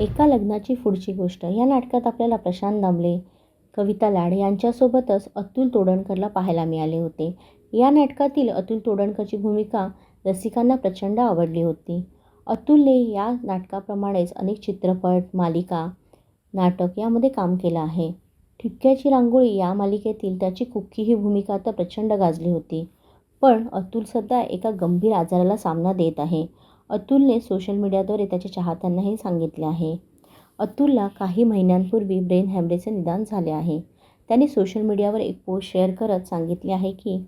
एका लग्नाची पुढची गोष्ट. या नाटकात आपल्याला प्रशांत दामले कविता लाड यांच्यासोबतच अतुल तोडणकरला पाहायला मिळाले होते. या नाटकातील अतुल तोडणकरची भूमिका रसिकांना प्रचंड आवडली होती. अतुलने या नाटकाप्रमाणेच अनेक चित्रपट मालिका नाटक यामध्ये काम केलं आहे. ठिपक्याची रांगोळी या मालिकेतील त्याची कुक्की ही भूमिका तर प्रचंड गाजली होती. पण अतुल सध्या एका गंभीर आजाराला सामना देत आहे. अतुलने सोशल मीडियाद्वारे त्याच्या चाहत्यांनाही सांगितले आहे. अतुलला काही महिन्यांपूर्वी ब्रेन हॅमरेजचे निदान झाले आहे. त्याने सोशल मीडियावर एक पोस्ट शेअर करत सांगितले आहे की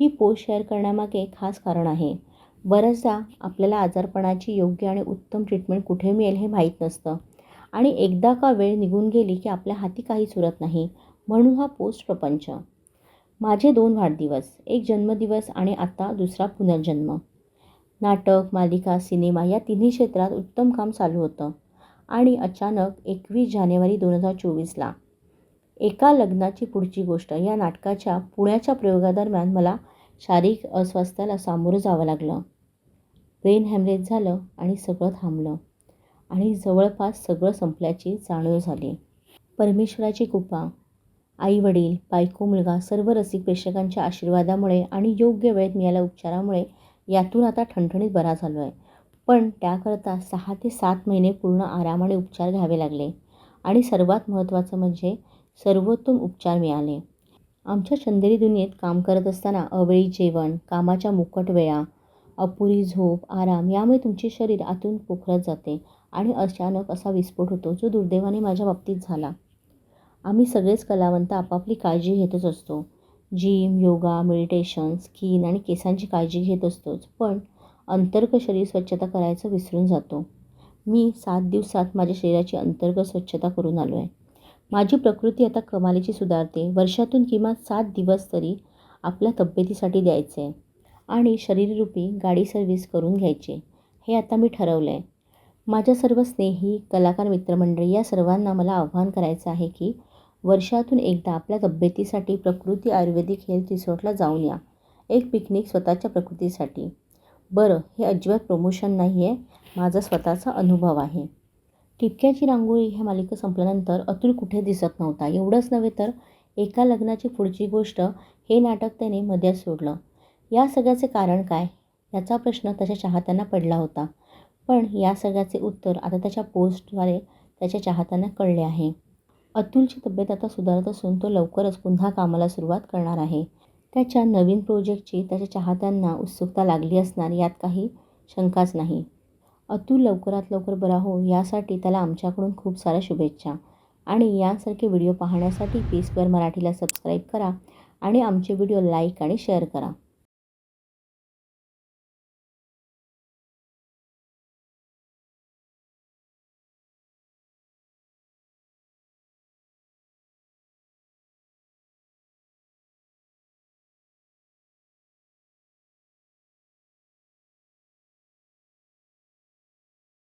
ही पोस्ट शेअर करण्यामागे खास कारण आहे. बऱ्याचदा आपल्याला आजारपणाची योग्य आणि उत्तम ट्रीटमेंट कुठे मिळेल हे माहीत नसतं. आणि एकदा का वेळ निघून गेली की आपल्या हाती काहीच उरत नाही. म्हणून हा पोस्ट प्रपंच. माझे दोन वाढदिवस एक जन्मदिवस आणि आता दुसरा पुनर्जन्म. नाटक मालिका सिनेमा या तिन्ही क्षेत्रात उत्तम काम चालू होतं. आणि अचानक एकवीस जानेवारी दोन हजार चोवीसला एका लग्नाची पुढची गोष्ट या नाटकाच्या पुण्याच्या प्रयोगादरम्यान मला शारीरिक अस्वास्थ्याला सामोरं जावं लागलं. ब्रेन हॅमरेज झालं आणि सगळं थांबलं. आणि जवळपास सगळं संपल्याची जाणीव झाली. परमेश्वराची कृपा आई वडील बायको मुलगा सर्व रसिक प्रेक्षकांच्या आशीर्वादामुळे आणि योग्य वेळेत मिळाल्या उपचारामुळे यातून आता ठणठणीत बरा झालो आहे पण त्याकरता सहा ते सात महिने पूर्ण आराम आणि उपचार घ्यावे लागले. आणि सर्वात महत्त्वाचं म्हणजे सर्वोत्तम उपचार मिळाले. आमच्या चंदेरी दुनियेत काम करत असताना अवेळी जेवण कामाच्या मुकट वेळा अपुरी झोप आराम यामुळे तुमचे शरीर आतून पोखरत जाते आणि अचानक असा विस्फोट होतो जो दुर्दैवाने माझ्या बाबतीत झाला. आम्ही सगळेच कलावंत आपापली काळजी घेतच असतो. जिम योगा मेडिटेशन स्किन आणि केसांची काळजी घेत असतोच. पण अंतर्गत शरीर स्वच्छता करायचं विसरून जातो. मी सात दिवसात माझ्या शरीराची अंतर्गत स्वच्छता करून आलो आहे माझी प्रकृती आता कमालीची सुधारते. वर्षातून किमान सात दिवस तरी आपल्या तब्येतीसाठी द्यायचे आहे आणि शरीररूपी गाडी सर्व्हिस करून घ्यायची. हे आता मी ठरवलं आहे माझ्या सर्व स्नेही कलाकार मित्रमंडळी या सर्वांना मला आव्हान करायचं आहे की वर्षातून एकदा आपल्या तब्येतीसाठी प्रकृती आयुर्वेदिक हेल्थ रिसॉर्टला जाऊन या. एक पिकनिक स्वतःच्या प्रकृतीसाठी. बरं हे अजिबात प्रमोशन नाही आहे माझा स्वतःचा अनुभव आहे. टिपक्याची रांगोळी ह्या मालिका संपल्यानंतर अतुल कुठे दिसत नव्हता. एवढंच नव्हे तर एका लग्नाची पुढची गोष्ट हे नाटक त्याने मध्यात सोडलं. या सगळ्याचे कारण काय? याचा प्रश्न त्याच्या चाहत्यांना पडला होता. पण या सगळ्याचे उत्तर आता त्याच्या पोस्टद्वारे त्याच्या चाहत्यांना कळले आहे. अतुलची तब्येत आता सुधारत असून तो लवकरच पुन्हा कामाला सुरुवात करणार आहे. त्याच्या नवीन प्रोजेक्टची त्याच्या चाहत्यांना उत्सुकता लागली असणार यात काही शंकाच नाही. अतुल लवकरात लवकर बरा हो यासाठी त्याला आमच्याकडून खूप साऱ्या शुभेच्छा. आणि यासारखे व्हिडिओ पाहण्यासाठी पीसवर मराठीला सबस्क्राईब करा आणि आमचे व्हिडिओ लाईक आणि शेअर करा.